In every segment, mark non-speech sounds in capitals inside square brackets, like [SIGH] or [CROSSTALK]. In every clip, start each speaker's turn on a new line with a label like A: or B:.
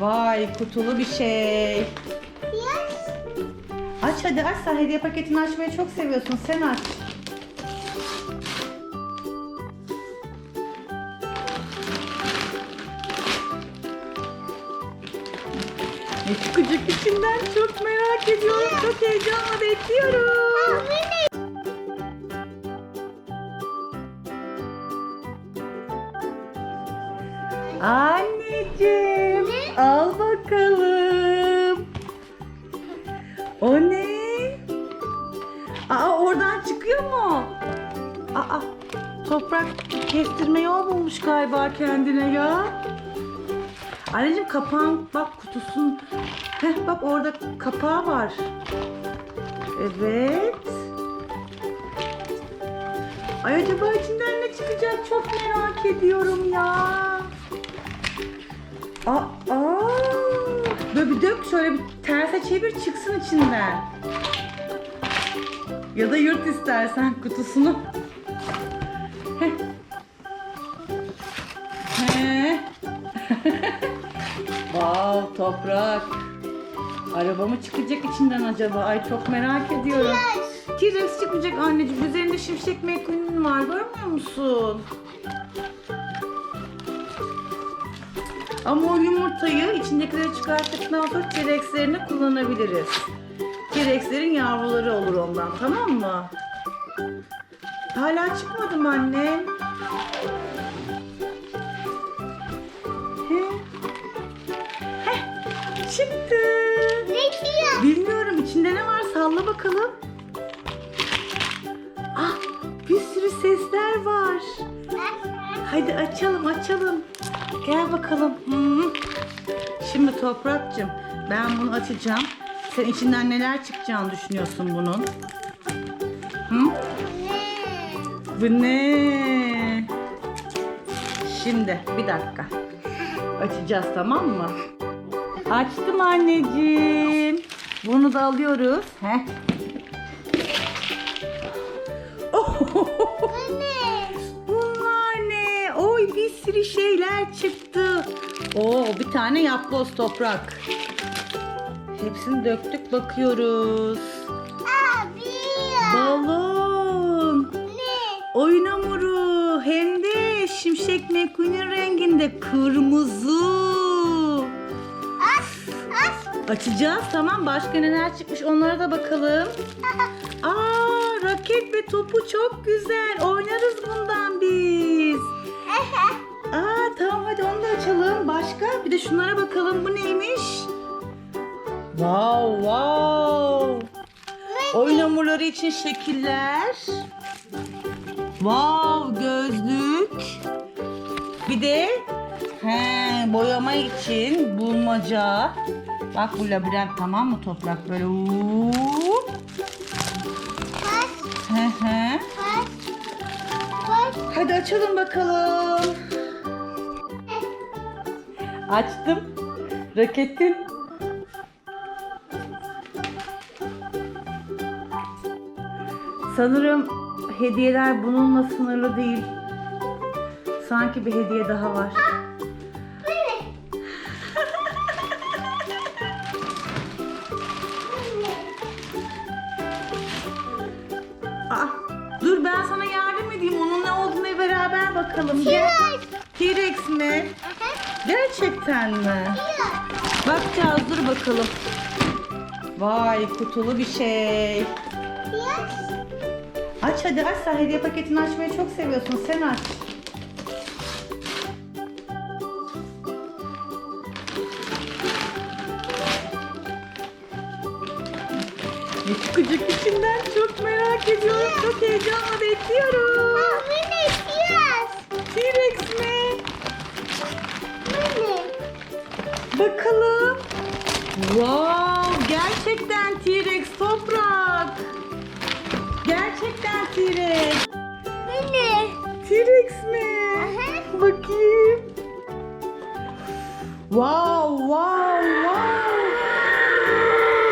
A: Vay kutulu bir şey. Aç hadi aç sen hediye paketini açmayı çok seviyorsun. Sen aç. Ne çıkacak içinden çok merak ediyorum. Çok heyecanla bekliyorum. Anneciğim al bakalım. O ne? Aa oradan çıkıyor mu? Aa toprak kestirme yol bulmuş galiba kendine ya. Anneciğim kapağın bak kutusun. Heh bak orada kapağı var. Evet. Ay acaba içinden ne çıkacak çok merak ediyorum ya. Aa, aa. Böyle bir dök şöyle bir terse çevir çıksın içinden. Ya da yırt istersen kutusunu. Heh. Heh. [LAUGHS] wow toprak. Araba mı çıkacak içinden acaba? Ay çok merak ediyorum. T-Rex çıkmayacak anneciğim. Üzerinde şimşek McQueen'in var. Görmüyor musun? Ama o yumurtayı içindekileri çıkarttıktan sonra T-Rex'lerini kullanabiliriz. T-Rex'lerin yavruları olur ondan tamam mı? Hala çıkmadı mı annem? He? Heh, çıktı.
B: Ne diyor?
A: Bilmiyorum içinde ne var salla bakalım. Ah bir sürü sesler var. Hadi açalım açalım. Gel bakalım. Hı. Şimdi Toprak'cığım ben bunu açacağım. Sen içinden neler çıkacağını düşünüyorsun bunun? Hı? Bu ne? Şimdi bir dakika. Açacağız tamam mı? Açtım anneciğim. Bunu da alıyoruz. Heh.
B: Ne?
A: Sürü şeyler çıktı. Oo bir tane yapboz toprak. Hepsini döktük bakıyoruz.
B: Abi.
A: Balon.
B: Ne?
A: Oyun hamuru. Hem de şimşek McQueen'in renginde kırmızı.
B: As. As.
A: Açacağız tamam. Başka neler çıkmış onlara da bakalım. [LAUGHS] Aa raket ve topu çok güzel. Oynarız bundan biz. Şunlara bakalım. Bu neymiş? Wow wow. Oyun hamurları için şekiller. Wow gözlük. Bir de he, boyama için bulmaca. Bak bu labirent tamam mı toprak böyle.
B: As. As.
A: Hadi açalım bakalım. Açtım. Raketin. Sanırım hediyeler bununla sınırlı değil. Sanki bir hediye daha var. Aa, dur ben sana yardım edeyim. Onun ne olduğunu beraber bakalım. Gel. T-Rex mi? Gerçekten mi? Bakacağız dur bakalım. Vay kutulu bir şey. Aç hadi aç sen hediye paketini açmayı çok seviyorsun. Sen aç. Ne çıkacak içinden çok merak ediyorum. Çok heyecanla bekliyorum. Gerçekten T-Rex toprak. Gerçekten T-Rex.
B: Ne?
A: T-Rex mi?
B: Aha.
A: Bakayım. Wow, wow, wow.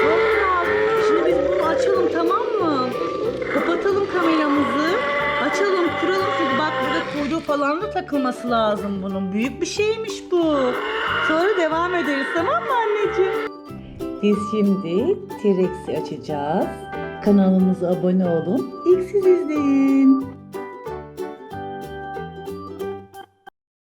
A: Toprak. Şimdi biz bunu açalım tamam mı? Kapatalım kameramızı. Açalım, kuralım çünkü bak burada kuyruğu falan da takılması lazım bunun. Büyük bir şeymiş bu. Sonra devam ederiz tamam mı anneciğim? Biz şimdi T-Rex'i açacağız. Kanalımıza abone olun. İlk siz izleyin.